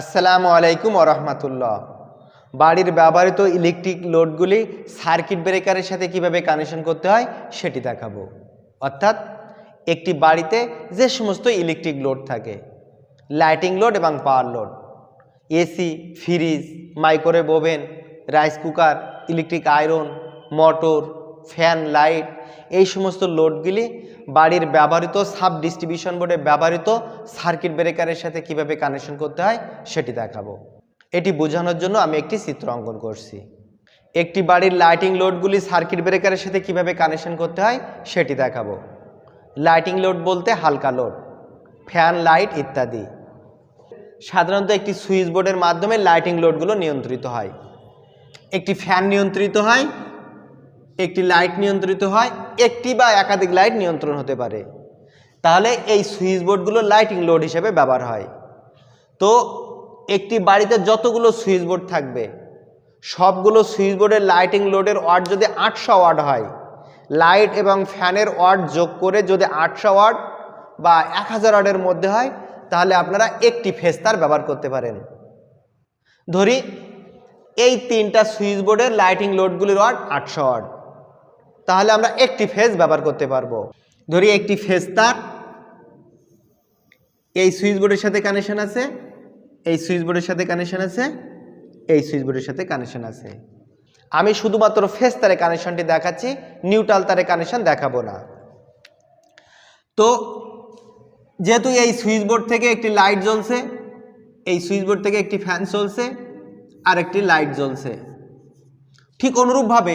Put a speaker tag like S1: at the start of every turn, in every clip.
S1: আসসালামু আলাইকুম রহমতুল্লাহ। বাড়ির ব্যবহৃত ইলেকট্রিক লোডগুলি সার্কিট ব্রেকারের সাথে কীভাবে কানেকশন করতে হয় সেটি দেখাবো। অর্থাৎ একটি বাড়িতে যে সমস্ত ইলেকট্রিক লোড থাকে, লাইটিং লোড এবং power load, AC, fridge, microwave oven, rice cooker, electric iron, motor fan, light, এই সমস্ত লোডগুলি বাড়ির ব্যবহৃত সাব ডিস্ট্রিবিউশন বোর্ডে ব্যবহৃত সার্কিট ব্রেকারের সাথে কীভাবে কানেকশন করতে হয় সেটি দেখাবো। এটি বোঝানোর জন্য আমি একটি চিত্র অঙ্কন করছি। একটি বাড়ির লাইটিং লোডগুলি সার্কিট ব্রেকারের সাথে কীভাবে কানেকশন করতে হয় সেটি দেখাবো। লাইটিং লোড বলতে হালকা লোড, ফ্যান, লাইট ইত্যাদি। সাধারণত একটি সুইচ বোর্ডের মাধ্যমে লাইটিং লোডগুলো নিয়ন্ত্রিত হয়। একটি ফ্যান নিয়ন্ত্রিত হয় একটি লাইট নিয়ন্ত্রিত হয়, একটি বা একাধিক লাইট নিয়ন্ত্রণ হতে পারে। তাহলে এই সুইচ বোর্ডগুলো লাইটিং লোড হিসেবে ব্যবহার হয়। তো একটি বাড়িতে যতগুলো সুইচ বোর্ড থাকবে, সবগুলো সুইচ বোর্ডের লাইটিং লোডের ওয়াট যদি আটশো ওয়াট হয়, লাইট এবং ফ্যানের ওয়াট যোগ করে যদি আটশো ওয়াট বা এক হাজার ওয়াটের মধ্যে হয়, তাহলে আপনারা একটি ফেস্তার ব্যবহার করতে পারেন। ধরি, এই তিনটা সুইচ বোর্ডের লাইটিং লোডগুলির ওয়াট আটশো ওয়াট। তাহলে আমরা একটি ফেজ ব্যবহার করতে পারব। ধরি একটি ফেজ তার, এই সুইচ বোর্ডের সাথে কানেকশন আছে, এই সুইচ বোর্ডের সাথে কানেকশন আছে, এই সুইচ বোর্ডের সাথে কানেকশন আছে। আমি শুধুমাত্র ফেজ তারে কানেকশনটি দেখাচ্ছি নিউট্রাল তারে কানেকশন দেখাবো না। তো, যেহেতু এই সুইচ বোর্ড থেকে একটি লাইট জ্বলছে, এই সুইচ বোর্ড থেকে একটি ফ্যান চলছে আর একটি লাইট জ্বলছে। ঠিক অনুরূপভাবে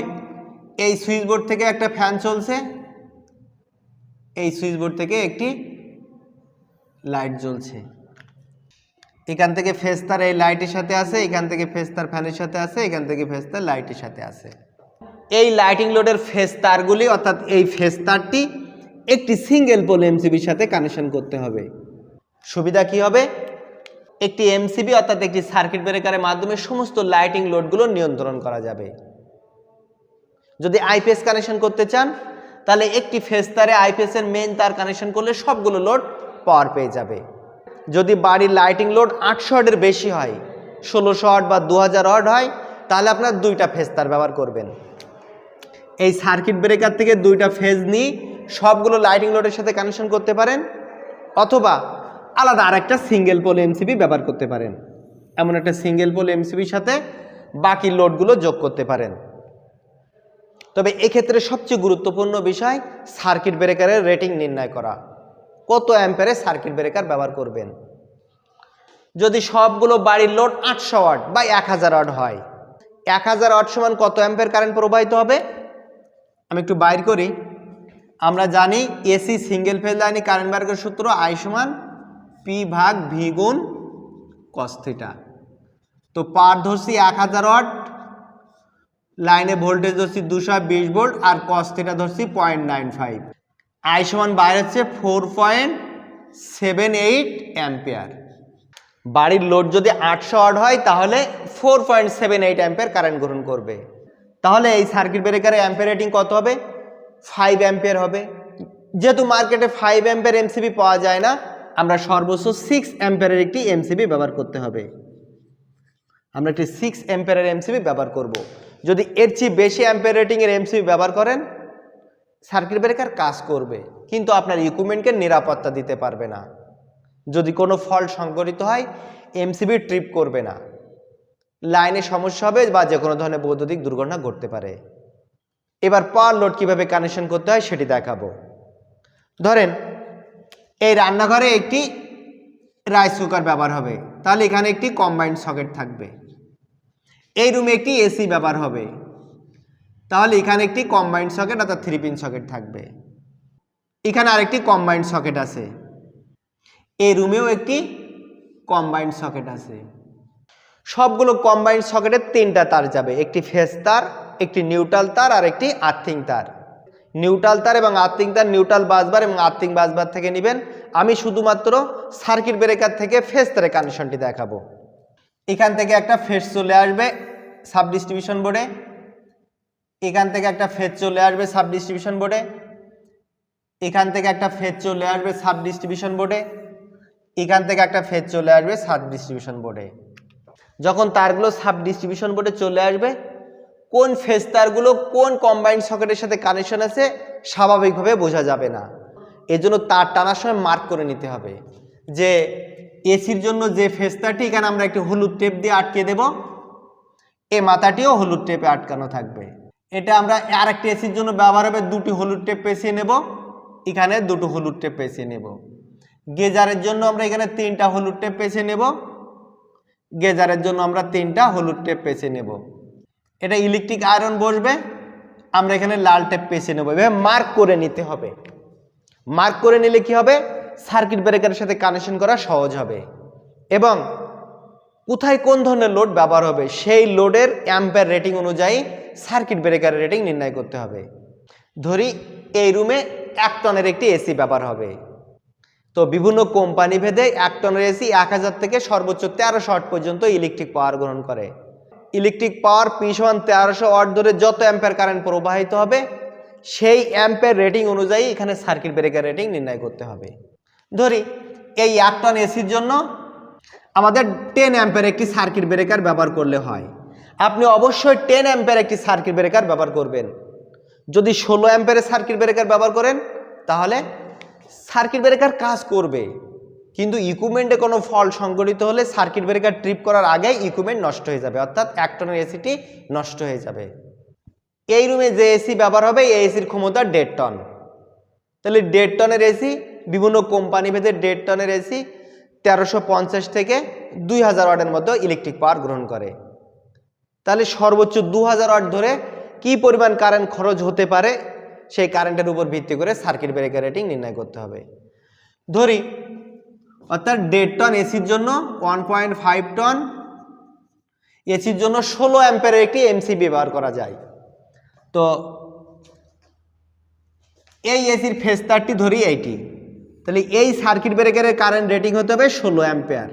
S1: এই সুইচ বোর্ড থেকে একটা ফ্যান চলছে। এই সুইচ বোর্ড থেকে একটি লাইট জ্বলছে। এখান থেকে ফেস্তার এই লাইটের সাথে আছে, এখান থেকে ফেস্তার ফ্যানের সাথে আছে, এখান থেকে ফেস্তার লাইটের সাথে আছে। এই লাইটিং লোডের ফেস্তারগুলি, অর্থাৎ এই ফেস্তারটি একটি সিঙ্গেল পোল এমসিবির সাথে কানেকশন করতে হবে। সুবিধা কি হবে? একটি এমসিবি অর্থাৎ একটি সার্কিট ব্রেকারের মাধ্যমে সমস্ত লাইটিং লোডগুলো নিয়ন্ত্রণ করা যাবে। যদি আইপিএস কানেকশন করতে চান, তাহলে একটি ফেজ তারে আইপিএস এর মেন তার কানেকশন করলে সবগুলো লোড পাওয়ার পেয়ে যাবে। যদি বাড়ির লাইটিং লোড আটশো ওয়াটের বেশি হয়, ষোলোশো ওয়াট বা দু হাজার ওয়াট হয়, তাহলে আপনার দুইটা ফেজ তার ব্যবহার করবেন। এই সার্কিট ব্রেকার থেকে দুইটা ফেজ নিয়ে সবগুলো লাইটিং লোডের সাথে কানেকশন করতে পারেন, অথবা আলাদা আরেকটা সিঙ্গেল পোল এমসিবি ব্যবহার করতে পারেন। এমন একটা সিঙ্গেল পোল এমসিবির সাথে বাকি লোডগুলো যোগ করতে পারেন। তবে এক্ষেত্রে সবচেয়ে গুরুত্বপূর্ণ বিষয় সার্কিট ব্রেকারের রেটিং নির্ণয় করা। কত অ্যাম্পারে সার্কিট ব্রেকার ব্যবহার করবেন? যদি সবগুলো বাড়ির লোড আটশো ওয়াট বা এক হাজার ওয়াট হয়, এক হাজার ওয়াট সমান কত অ্যাম্পের কারেন্ট প্রবাহিত হবে? আমি একটু বাইর করি। আমরা জানি এসি সিঙ্গেল ফেজ লাইনে কারেন্ট বার্গের সূত্র আই সমান পি ভাগ ভি গুণ কস্থিটা তো পার ধরছি এক হাজার ওয়াট লাইনে ভোল্টেজ ধরছি দুশো বিশ ভোল্ট আর কস থিটা ধরছি পয়েন্ট নাইন ফাইভ আই সমান বাইরে হচ্ছে four point seven eight ampere বাড়ির লোড যদি আটশো ওয়াট হয়, তাহলে four point seven eight ampere current গ্রহণ করবে। তাহলে এই সার্কিট ব্রেকারে অ্যাম্পিয়ার রেটিং কত হবে? ফাইভ অ্যাম্পিয়ার হবে। যেহেতু মার্কেটে ফাইভ অ্যাম্পিয়ার এমসিবি পাওয়া যায় না, আমরা সর্বোচ্চ সিক্স অ্যাম্পিয়ারের একটি এমসিবি ব্যবহার করতে হবে। আমরা একটি সিক্স অ্যাম্পিয়ারের এমসিবি ব্যবহার করব। যদি এর চেয়ে বেশি অ্যাম্পিয়ার রেটিংয়ের এমসিবি ব্যবহার করেন সার্কিট ব্রেকার কাজ করবে, কিন্তু আপনার ইকুইপমেন্টকে নিরাপত্তা দিতে পারবে না। যদি কোনো ফল্ট সংঘটিত হয় এমসিবি ট্রিপ করবে না। লাইনে সমস্যা হবে বা যে কোনো ধরনের বৈদ্যুতিক দুর্ঘটনা ঘটতে পারে। এবার পাওয়ার লোড কীভাবে কানেকশন করতে হয় সেটি দেখাবো। ধরেন, এই রান্নাঘরে একটি রাইস কুকার ব্যবহার হবে, তাহলে এখানে একটি কম্বাইন্ড সকেট থাকবে। এই রুমে একটি এসি ব্যবহার হবে। তাহলে এখানে একটি কম্বাইন্ড সকেট অর্থাৎ থ্রি পিন সকেট থাকবে। এখানে আরেকটি কম্বাইন্ড সকেট আছে। এই রুমেও একটি কম্বাইন্ড সকেট আছে। সবগুলো কম্বাইন্ড সকেটের তিনটা তার যাবে। একটি ফেস তার, একটি নিউট্রাল তার আর একটি আর্থিং তার। নিউট্রাল তার এবং আর্থিং তার নিউট্রাল বাসবার এবং আর্থিং বাসবার থেকে নেবেন। আমি শুধুমাত্র সার্কিট ব্রেকার থেকে ফেস তারের কানেকশনটি দেখাবো। এখান থেকে একটা ফেস চলে আসবে সাব ডিস্ট্রিবিউশন বোর্ডে। এখান থেকে একটা ফেজ চলে আসবে সাব ডিস্ট্রিবিউশন বোর্ডে। এখান থেকে একটা ফেজ চলে আসবে সাব ডিস্ট্রিবিউশন বোর্ডে। এখান থেকে একটা ফেজ চলে আসবে সাব ডিস্ট্রিবিউশন বোর্ডে। যখন তারগুলো সাব ডিস্ট্রিবিউশন বোর্ডে চলে আসবে, কোন ফেজ তারগুলো কোন কম্বাইন্ড সকেটের সাথে কানেকশন আছে স্বাভাবিকভাবে বোঝা যাবে না। এজন্য তার টানার সময় মার্ক করে নিতে হবে যে এসির জন্য যে ফেজ তারটি এখানে আমরা একটি হলুদ টেপ দিয়ে আটকে দেব। এ মাথাটিও হলুদ টেপে আটকানো থাকবে। এটা আমরা আর একটি এসির জন্য ব্যবহার হবে, দুটি হলুদ টেপ পেঁচিয়ে নেব। এখানে দুটো হলুদ টেপ পেঁচিয়ে নেব। গেজারের জন্য আমরা এখানে তিনটা হলুদ টেপ পেঁচিয়ে নেব। গেজারের জন্য আমরা তিনটা হলুদ টেপ পেঁচিয়ে নেব। এটা ইলেকট্রিক আয়রন বসবে। আমরা এখানে লাল টেপ পেঁচিয়ে নেব। এভাবে মার্ক করে নিতে হবে। মার্ক করে নিলে কি হবে? সার্কিট ব্রেকারের সাথে কানেকশন করা সহজ হবে। এবং কোথায় কোন ধরনের লোড ব্যবহার হবে, সেই লোডের অ্যাম্পের রেটিং অনুযায়ী সার্কিট ব্রেকারের রেটিং নির্ণয় করতে হবে। ধরি, এই রুমে এক টনের একটি এসি ব্যবহার হবে। তো বিভিন্ন কোম্পানি ভেদে এক টনের এসি এক হাজার থেকে সর্বোচ্চ তেরোশো ওয়াট পর্যন্ত ইলেকট্রিক পাওয়ার গ্রহণ করে। ইলেকট্রিক পাওয়ার ওয়ান তেরোশো ওয়াট ধরে যত অ্যাম্পের কারেন্ট প্রবাহিত হবে, সেই অ্যাম্পের রেটিং অনুযায়ী এখানে সার্কিট ব্রেকার রেটিং নির্ণয় করতে হবে। ধরি, এই এক টন এসির জন্য আমাদের টেন অ্যাম্পের একটি সার্কিট ব্রেকার ব্যবহার করলে হয়। আপনি অবশ্যই টেন অ্যাম্পের একটি সার্কিট ব্রেকার ব্যবহার করবেন। যদি ষোলো অ্যাম্পের সার্কিট ব্রেকার ব্যবহার করেন, তাহলে সার্কিট ব্রেকার কাজ করবে। কিন্তু ইকুইপমেন্টে কোনো ফল সংঘটিত হলে সার্কিট ব্রেকার ট্রিপ করার আগেই ইকুইপমেন্ট নষ্ট হয়ে যাবে। অর্থাৎ এক টনের এসিটি নষ্ট হয়ে যাবে। এই রুমে যে এসি ব্যবহার হবে, এই এসির ক্ষমতা দেড় টন তাহলে দেড় টনের এসি বিভিন্ন কোম্পানি ভেদে দেড় টনের এসি তেরোশো পঞ্চাশ থেকে দুই হাজার ওয়াটের মতো ইলেকট্রিক পাওয়ার গ্রহণ করে। তাহলে সর্বোচ্চ দু হাজার ওয়াট ধরে কি পরিমাণ কারেন্ট খরচ হতে পারে? সেই কারেন্টের উপর ভিত্তি করে সার্কিট ব্রেকার রেটিং নির্ণয় করতে হবে। ধরি, অর্থাৎ দেড় টন এসির জন্য ওয়ান পয়েন্ট ফাইভ টন এসির জন্য ষোলো অ্যাম্পের একটি এমসি ব্যবহার করা যায়। তো এই এসির ফেস তারটি ধরি এইটি। তাহলে এই সার্কিট ব্রেকারের কারেন্ট রেটিং হতে হবে ষোলো অ্যাম্পেয়ার।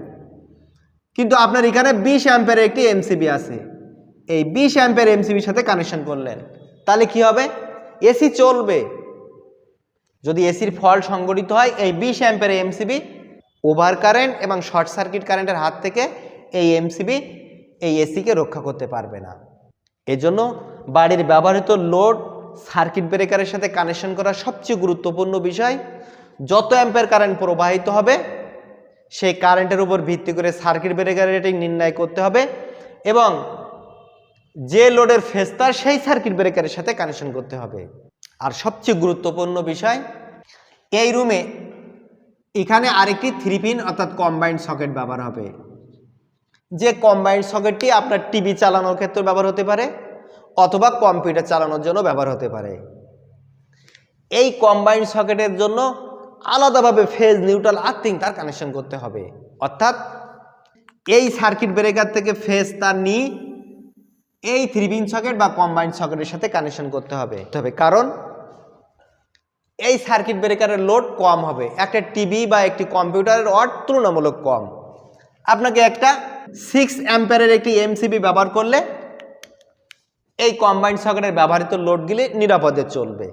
S1: কিন্তু আপনার এখানে বিশ অ্যাম্পের একটি এমসিবি আছে। এই বিশ অ্যাম্পের এমসিবির সাথে কানেকশন করলেন। তাহলে কি হবে? এসি চলবে। যদি এসির ফল্ট সংগঠিত হয়, এই বিশ অ্যাম্পের এমসিবি ওভার কারেন্ট এবং শর্ট সার্কিট কারেন্টের হাত থেকে এই এমসিবি এই এসিকে রক্ষা করতে পারবে না। এজন্য বাড়ির ব্যবহৃত লোড সার্কিট ব্রেকারের সাথে কানেকশন করা সবচেয়ে গুরুত্বপূর্ণ বিষয়। যত অ্যাম্পের কারেন্ট প্রবাহিত হবে, সেই কারেন্টের উপর ভিত্তি করে সার্কিট ব্রেকার রেটিং নির্ণয় করতে হবে এবং যে লোডের ফেস্তার সেই সার্কিট ব্রেকারের সাথে কানেকশন করতে হবে। আর সবচেয়ে গুরুত্বপূর্ণ বিষয়, এই রুমে এখানে আরেকটি থ্রি পিন অর্থাৎ কম্বাইন্ড সকেট ব্যবহার হবে। যে কম্বাইন্ড সকেটটি আপনার টিভি চালানোর ক্ষেত্রে ব্যবহার হতে পারে অথবা কম্পিউটার চালানোর জন্য ব্যবহার হতে পারে। এই কম্বাইন্ড সকেটের জন্য আলাদাভাবে ফেজ, নিউট্রাল, আর্থিং তার কানেকশন করতে হবে। অর্থাৎ এই সার্কিট ব্রেকার থেকে ফেজ তার নিয়ে এই থ্রি পিন সকেট বা কম্বাইন্ড সকেটের সাথে কানেকশন করতে হবে। তবে কারণ এই সার্কিট ব্রেকারের লোড কম হবে। একটা টিভি বা একটি কম্পিউটারের ওয়াট তুলনামূলক কম। আপনাকে একটা সিক্স অ্যাম্পারের একটি এমসিবি ব্যবহার করলে এই কম্বাইন্ড সকেটের ব্যবহৃত লোডগুলি নিরাপদে চলবে।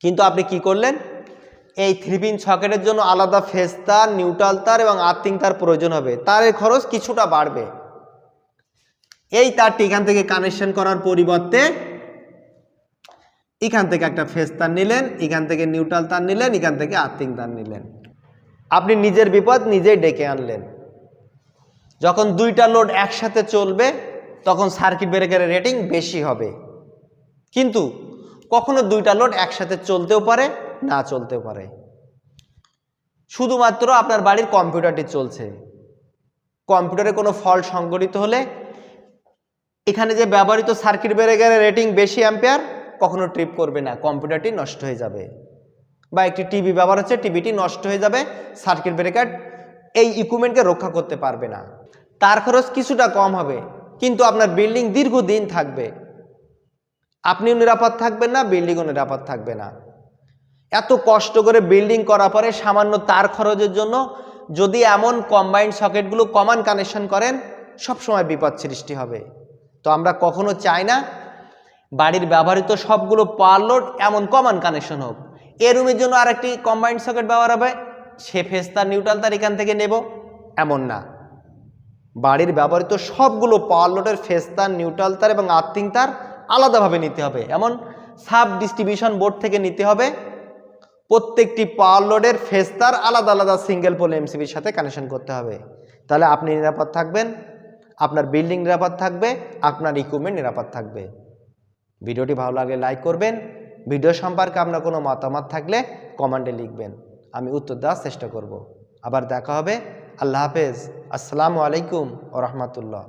S1: কিন্তু আপনি কি করলেন? এই থ্রি পিন সকেটের জন্য আলাদা ফেস তার নিউট্রাল তার এবং আর্থিং তার প্রয়োজন হবে। তার এর খরচ কিছুটা বাড়বে। এই তারটি এখান থেকে কানেকশন করার পরিবর্তে এখান থেকে একটা ফেস তার নিলেন, এখান থেকে নিউট্রাল তার নিলেন, এখান থেকে আর্থিং তার নিলেন। আপনি নিজের বিপদ নিজেই ডেকে আনলেন। যখন দুইটা লোড একসাথে চলবে, তখন সার্কিট ব্রেকারের রেটিং বেশি হবে। কিন্তু কখনো দুইটা লোড একসাথে চলতেও পারে না চলতেও পারে। শুধুমাত্র আপনার বাড়ির কম্পিউটারটি চলছে। কম্পিউটারে কোনো ফল্ট সংঘটিত হলে এখানে যে ব্যবহৃত সার্কিট ব্রেকারের রেটিং বেশি অ্যাম্পেয়ার, কখনো ট্রিপ করবে না, কম্পিউটারটি নষ্ট হয়ে যাবে। বা একটি টিভি ব্যবহার হচ্ছে, টিভিটি নষ্ট হয়ে যাবে, সার্কিট ব্রেকার এই ইকুইপমেন্টকে রক্ষা করতে পারবে না। তার খরচ কিছুটা কম হবে, কিন্তু আপনার বিল্ডিং দীর্ঘদিন থাকবে। আপনিও নিরাপদ থাকবেন না, বিল্ডিংও নিরাপদ থাকবে না। এত কষ্ট করে বিল্ডিং করার পরে সামান্য তার খরচের জন্য যদি এমন কম্বাইন্ড সকেটগুলো কমান কানেকশন করেন, সবসময় বিপদ সৃষ্টি হবে। তো আমরা কখনো চাই না বাড়ির ব্যবহৃত সবগুলো পাওয়ার লোড এমন কমান কানেকশন হোক। এ রুমের জন্য আরেকটি কম্বাইন্ড সকেট ব্যবহার হবে, সে ফেস্তার নিউট্রাল তার এখান থেকে নেব, এমন না। বাড়ির ব্যবহৃত সবগুলো পাওয়ার লোডের ফেস্তার নিউট্রাল তার এবং আর্থিং তার আলাদাভাবে নিতে হবে। এমন সাব ডিস্ট্রিবিউশন বোর্ড থেকে নিতে হবে প্রত্যেকটি পাওয়ার লোডের ফেস্তার আলাদা আলাদা সিঙ্গেল পোল এমসিবির সাথে কানেকশন করতে হবে। তাহলে আপনি নিরাপদ থাকবেন, আপনার বিল্ডিং নিরাপদ থাকবে, আপনার ইকুইপমেন্ট নিরাপদ থাকবে। ভিডিওটি ভালো লাগলে লাইক করবেন, ভিডিও সম্পর্কে আপনার কোনো মতামত থাকলে কমেন্টে লিখবেন। আমি উত্তর দেওয়ার চেষ্টা করব। আবার দেখা হবে। আল্লাহ হাফেজ। আসসালামু আলাইকুম ও রহমতুল্লাহ।